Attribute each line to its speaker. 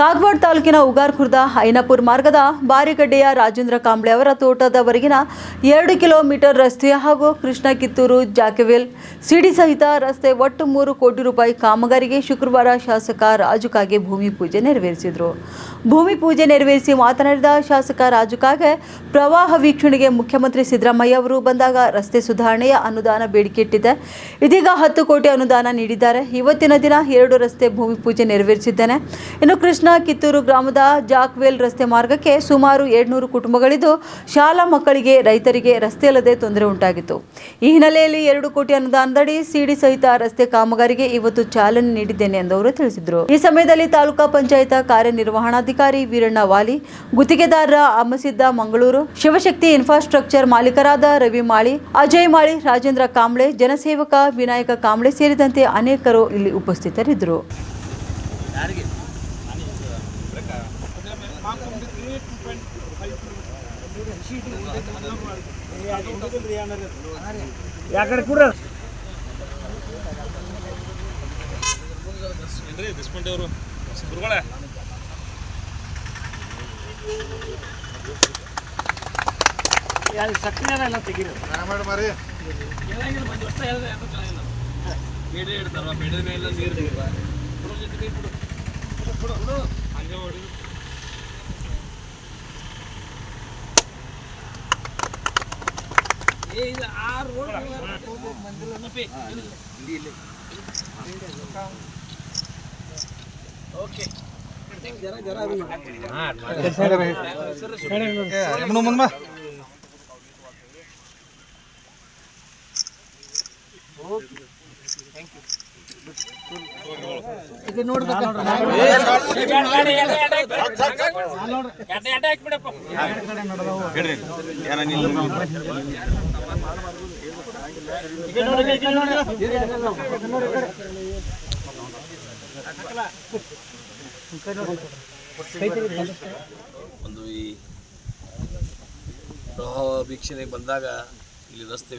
Speaker 1: ಕಾಗವಾಡ ತಾಲೂಕಿನ ಉಗಾರ್ಖುರ್ದ ಐನಾಪುರ ಮಾರ್ಗದ ಬಾರಿಗಡ್ಡೆಯ ರಾಜೇಂದ್ರ ಕಾಂಬ್ಳೆ ಅವರ ತೋಟದವರೆಗಿನ ಎರಡು ಕಿಲೋಮೀಟರ್ ರಸ್ತೆ ಹಾಗೂ ಕೃಷ್ಣ ಕಿತ್ತೂರು ಜಾಕೆವೆಲ್ ಸಿಡಿ ಸಹಿತ ರಸ್ತೆ ಒಟ್ಟು ಮೂರು ಕೋಟಿ ರೂಪಾಯಿ ಕಾಮಗಾರಿಗೆ ಶುಕ್ರವಾರ ಶಾಸಕ ರಾಜು ಕಾಗೆ ಭೂಮಿ ಪೂಜೆ ನೆರವೇರಿಸಿದರು. ಭೂಮಿ ಪೂಜೆ ನೆರವೇರಿಸಿ ಮಾತನಾಡಿದ ಶಾಸಕ ರಾಜು ಕಾಗೆ ಪ್ರವಾಹ ವೀಕ್ಷಣೆಗೆ ಮುಖ್ಯಮಂತ್ರಿ ಸಿದ್ದರಾಮಯ್ಯ ಅವರು ಬಂದಾಗ ರಸ್ತೆ ಸುಧಾರಣೆಯ ಅನುದಾನ ಬೇಡಿಕೆ ಇಟ್ಟಿದೆ ಇದೀಗ ಹತ್ತು ಕೋಟಿ ಅನುದಾನ ನೀಡಿದ್ದಾರೆ. ಇವತ್ತಿನ ದಿನ ಎರಡು ರಸ್ತೆ ಭೂಮಿ ಪೂಜೆ ನೆರವೇರಿಸಿದ್ದೇನೆ. ಇನ್ನು ಕೃಷ್ಣ ಕಿತ್ತೂರು ಗ್ರಾಮದ ಜಾಕ್ವೇಲ್ ರಸ್ತೆ ಮಾರ್ಗಕ್ಕೆ ಸುಮಾರು ಏಳ್ನೂರು ಕುಟುಂಬಗಳಿದ್ದು ಶಾಲಾ ಮಕ್ಕಳಿಗೆ ರೈತರಿಗೆ ರಸ್ತೆ ಇಲ್ಲದೆ ತೊಂದರೆ ಉಂಟಾಗಿತ್ತು. ಈ ಹಿನ್ನೆಲೆಯಲ್ಲಿ ಎರಡು ಕೋಟಿ ಅನುದಾನದಡಿ ಸಿಡಿ ಸಹಿತ ರಸ್ತೆ ಕಾಮಗಾರಿಗೆ ಇವತ್ತು ಚಾಲನೆ ನೀಡಿದ್ದೇನೆ ಎಂದು ಅವರು ತಿಳಿಸಿದರು. ಈ ಸಮಯದಲ್ಲಿ ತಾಲೂಕಾ ಪಂಚಾಯತ್ ಕಾರ್ಯನಿರ್ವಹಣಾಧಿಕಾರಿ ವೀರಣ್ಣ ವಾಲಿ, ಗುತ್ತಿಗೆದಾರರ ಅಮಸಿದ್ದ ಮಂಗಳೂರು, ಶಿವಶಕ್ತಿ ಇನ್ಫ್ರಾಸ್ಟ್ರಕ್ಚರ್ ಮಾಲೀಕರಾದ ರವಿ ಮಾಳಿ, ಅಜಯ್ ಮಾಳಿ, ರಾಜೇಂದ್ರ ಕಾಂಬ್ಳೆ, ಜನಸೇವಕ ವಿನಾಯಕ ಕಾಂಬ್ಳೆ ಸೇರಿದಂತೆ ಅನೇಕರು ಇಲ್ಲಿ ಉಪಸ್ಥಿತರಿದ್ದರು.
Speaker 2: ಯಾಕಡೆ ಕೂಡ
Speaker 3: ಏನ್ರಿ ದಿಸ್ಕೊಂಡೆ ಅವರು? ಗುರುಗಳೇ.
Speaker 2: ಸಕ್ರಿಯ ಎಲ್ಲ ತೆಗೀರಿ.
Speaker 3: ಬೇಡ ಇಡ್ತಾರ ಬೇಡದ ಮೇಲೆ ನೀರು ತೆಗಿಲ್ಲ ಹಂಗೆ ಹೊಡಿ ಮುಂದ ಓಕೆ ಥ್ಯಾಂಕ್ ಯು ಒಂದು ಈ ಪ್ರವಾಹ ವೀಕ್ಷಣೆಗೆ ಬಂದಾಗ ಇಲ್ಲಿ ರಸ್ತೆಗಳು